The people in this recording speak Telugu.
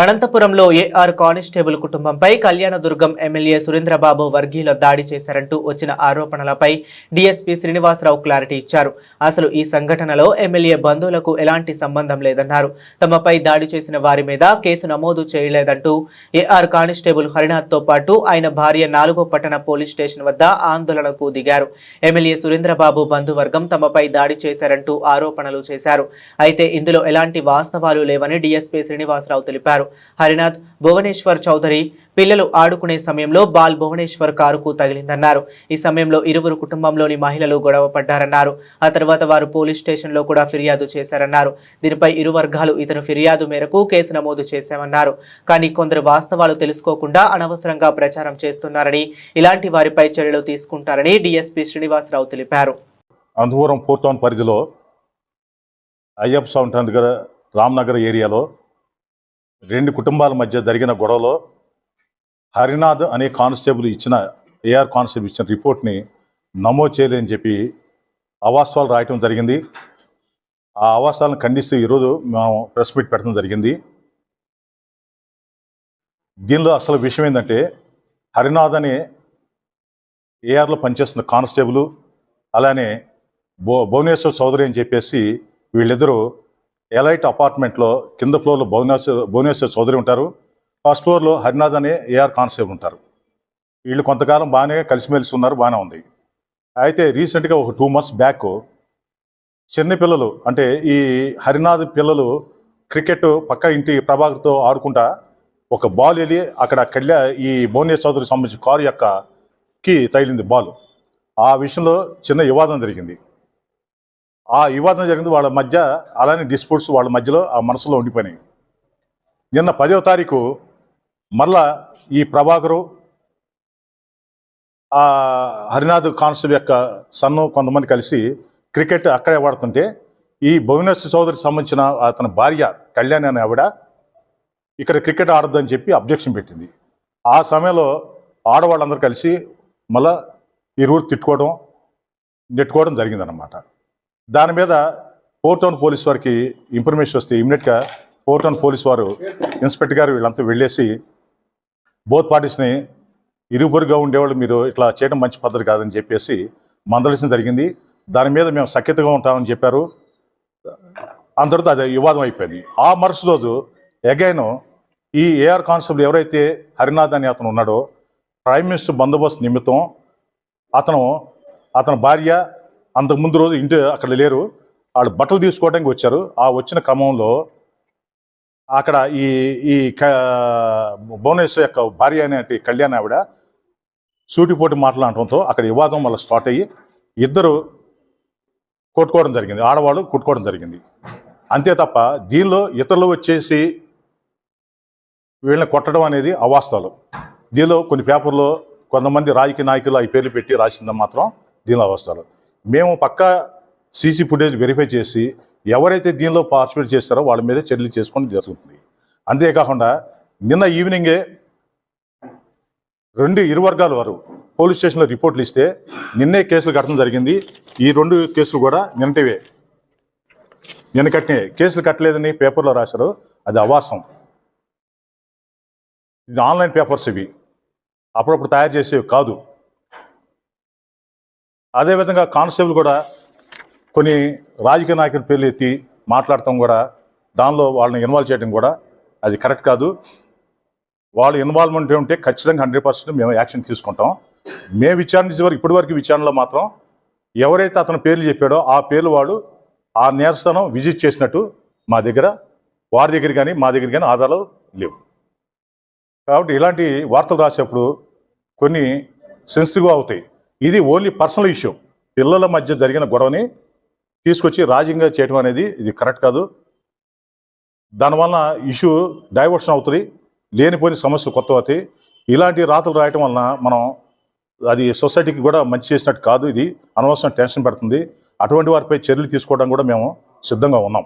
అనంతపురంలో ఏఆర్ కానిస్టేబుల్ కుటుంబంపై కళ్యాణదుర్గం ఎమ్మెల్యే సురేంద్రబాబు వర్గీయుల దాడి చేశారంటూ వచ్చిన ఆరోపణలపై డీఎస్పీ శ్రీనివాసరావు క్లారిటీ ఇచ్చారు. అసలు ఈ సంఘటనలో ఎమ్మెల్యే బంధువులకు ఎలాంటి సంబంధం లేదన్నారు. తమపై దాడి చేసిన వారి మీద కేసు నమోదు చేయలేదంటూ ఏఆర్ కానిస్టేబుల్ హరినాథ్తో పాటు ఆయన భార్య నాలుగో పట్టణ పోలీస్ స్టేషన్ వద్ద ఆందోళనకు దిగారు. ఎమ్మెల్యే సురేంద్రబాబు బంధువర్గం తమపై దాడి చేశారంటూ ఆరోపణలు చేశారు. అయితే ఇందులో ఎలాంటి వాస్తవాలు లేవని డీఎస్పీ శ్రీనివాసరావు తెలిపారు. హరినాథ్ భువనేశ్వర్ చౌదరి పిల్లలు ఆడుకునే సమయంలో బాల్ భువనేశ్వర్ కారుకు తగిలిందన్నారు. ఈ సమయంలో ఇరువురు కుటుంబంలోని మహిళలు గొడవ పడ్డారన్నారు. ఆ తర్వాత వారు పోలీస్ స్టేషన్లో కూడా ఫిర్యాదు చేశారన్నారు. దీనిపై ఇరు వర్గాలు ఇతను ఫిర్యాదు మేరకు కేసు నమోదు చేశామన్నారు. కానీ కొందరు వాస్తవాలు తెలుసుకోకుండా అనవసరంగా ప్రచారం చేస్తున్నారని ఇలాంటి వారిపై చర్యలు తీసుకుంటారని డిఎస్పీ శ్రీనివాసరావు తెలిపారు. అనంతపురం ఫోర్ టౌన్ పరిధిలో అయ్యప్ప స్వామి దగ్గర రామ్నగర్ ఏరియాలో రెండు కుటుంబాల మధ్య జరిగిన గొడవలో హరినాథ్ అనే కానిస్టేబుల్ ఇచ్చిన ఏఆర్ కానిస్టేబుల్ ఇచ్చిన రిపోర్ట్ని నమోదు చేయలేదని చెప్పి అవాస్తవాలు రాయటం జరిగింది. ఆ అవాస్తాలను ఖండిస్తూ ఈరోజు మనం ప్రెస్ మీట్ పెట్టడం జరిగింది. దీనిలో అసలు విషయం ఏంటంటే హరినాథ్ అనే ఏఆర్లో పనిచేస్తున్న కానిస్టేబుల్ అలానే భో భువనేశ్వర్ చౌదరి అని చెప్పేసి వీళ్ళిద్దరూ ఎలైట్ అపార్ట్మెంట్లో కింద ఫ్లోర్లో భువనేశ్వర్ భువనేశ్వర్ చౌదరి ఉంటారు. ఫస్ట్ ఫ్లోర్లో హరినాథ్ అనే ఏఆర్ కానిస్టేబుల్ ఉంటారు. వీళ్ళు కొంతకాలం బాగానే కలిసిమెలిసి ఉన్నారు బాగానే ఉంది. అయితే రీసెంట్గా ఒక టూ మంత్స్ బ్యాక్ చిన్న పిల్లలు అంటే ఈ హరినాథ్ పిల్లలు క్రికెట్ పక్క ఇంటి ప్రభాకర్తో ఆడుకుంటా ఒక బాల్ వెళ్ళి అక్కడ కళ్యా ఈ భువనేశ్వర్ చౌదరికి సంబంధించిన కారు యొక్క కి తగిలింది బాల్. ఆ విషయంలో చిన్న వివాదం జరిగింది. ఆ వివాదం జరిగింది. వాళ్ళ మధ్య అలానే డిస్ప్యూట్స్ వాళ్ళ మధ్యలో ఆ మనసులో ఉండిపోయినాయి. నిన్న పదవ తారీఖు మళ్ళా ఈ ప్రభాకరు ఆ హరినాథ్ కానిస్టేబుల్ యొక్క సన్ను కొంతమంది కలిసి క్రికెట్ అక్కడే ఆడుతుంటే ఈ భువనేశ్వర్ చౌదరికి సంబంధించిన అతని భార్య కళ్యాణి అనే ఆవిడ ఇక్కడ క్రికెట్ ఆడొద్దని చెప్పి అబ్జెక్షన్ పెట్టింది. ఆ సమయంలో ఆడవాళ్ళందరూ కలిసి మళ్ళా ఈ రూట్ తిట్టుకోవడం నెట్టుకోవడం జరిగిందనమాట దాని మీద ఫోర్ టౌన్ పోలీస్ వారికి ఇన్ఫర్మేషన్ వస్తే ఇమీడియట్గా ఫోర్ టౌన్ పోలీస్ వారు ఇన్స్పెక్టర్ గారు వీళ్ళంతా వెళ్ళేసి బోత్ పార్టీస్ని ఇరువురుగా ఉండేవాళ్ళు మీరు ఇట్లా చేయడం మంచి పద్ధతి కాదని చెప్పేసి మందలించడం జరిగింది. దాని మీద మేము సఖ్యతగా ఉంటామని చెప్పారు. అందరితో అది వివాదం అయిపోయింది. ఆ మరుసటి రోజు అగైన్ ఈ ఏఆర్ కానిస్టేబుల్ ఎవరైతే హరినాథ్ అని అతను ఉన్నాడో ప్రైమ్ మినిస్టర్ బందోబస్తు నిమిత్తం అతను అతని భార్య అంతకు ముందు రోజు ఇంటి అక్కడ లేరు. వాళ్ళు బట్టలు తీసుకోవడానికి వచ్చారు. ఆ వచ్చిన క్రమంలో అక్కడ ఈ ఈ క- భువనేశ్వర్ యొక్క భార్య అనేటి కళ్యాణ్ ఆవిడ సూటిపోటి మాట్లాడటంతో అక్కడ వివాదం వల్ల స్టార్ట్ అయ్యి ఇద్దరు కొట్టుకోవడం జరిగింది. ఆడవాళ్ళు కొట్టుకోవడం జరిగింది. అంతే తప్ప దీనిలో ఇతరులు వచ్చేసి వీళ్ళని కొట్టడం అనేది అవాస్తవాలు. దీనిలో కొన్ని పేపర్లో కొంతమంది రాజకీయ నాయకులు ఈ పేర్లు పెట్టి రాసిందని మాత్రం దీనిలో అవస్థలు మేము పక్కా సీసీ ఫుటేజ్ వెరిఫై చేసి ఎవరైతే దీనిలో పార్టిసిపేట్ చేస్తారో వాళ్ళ మీద చర్యలు చేసుకోవడం జరుగుతుంది. అంతేకాకుండా నిన్న ఈవినింగే రెండు ఇరు వర్గాల వారు పోలీస్ స్టేషన్లో రిపోర్ట్లు ఇస్తే నిన్నే కేసులు కట్టడం జరిగింది. ఈ రెండు కేసులు కూడా నిన్నటివే. నిన్న కట్టినే కేసులు కట్టలేదని పేపర్లో రాశారు. అది అవాసం ఇది ఆన్లైన్ పేపర్స్ ఇవి. అప్పుడప్పుడు తయారు చేసేవి కాదు. అదేవిధంగా కానిస్టేబుల్ కూడా కొన్ని రాజకీయ నాయకుల పేర్లు ఎత్తి మాట్లాడటం కూడా దానిలో వాళ్ళని ఇన్వాల్వ్ చేయడం కూడా అది కరెక్ట్ కాదు. వాళ్ళు ఇన్వాల్వ్మెంట్ ఉంటే ఖచ్చితంగా హండ్రెడ్ పర్సెంట్ మేము యాక్షన్ తీసుకుంటాం. మేము విచారించే వరకు ఇప్పటివరకు విచారణలో మాత్రం ఎవరైతే అతని పేర్లు చెప్పాడో ఆ పేర్లు వాడు ఆ నేరస్థానం విజిట్ చేసినట్టు మా దగ్గర వారి దగ్గర కానీ మా దగ్గర కానీ ఆధారాలు లేవు. కాబట్టి ఇలాంటి వార్తలు రాసేప్పుడు కొన్ని సెన్సిటివ్గా అవుతాయి. ఇది ఓన్లీ పర్సనల్ ఇష్యూ. పిల్లల మధ్య జరిగిన గొడవని తీసుకొచ్చి రాజ్యంగా చేయటం అనేది ఇది కరెక్ట్ కాదు. దానివల్ల ఇష్యూ డైవర్షన్ అవుతుంది లేనిపోయిన సమస్యలు కొత్త అవుతాయి ఇలాంటి రాతలు రాయటం వలన మనం అది సొసైటీకి కూడా మంచి చేసినట్టు కాదు ఇది. అనవసరం టెన్షన్ పెడుతుంది. అటువంటి వారిపై చర్యలు తీసుకోవడం కూడా మేము సిద్ధంగా ఉన్నాం.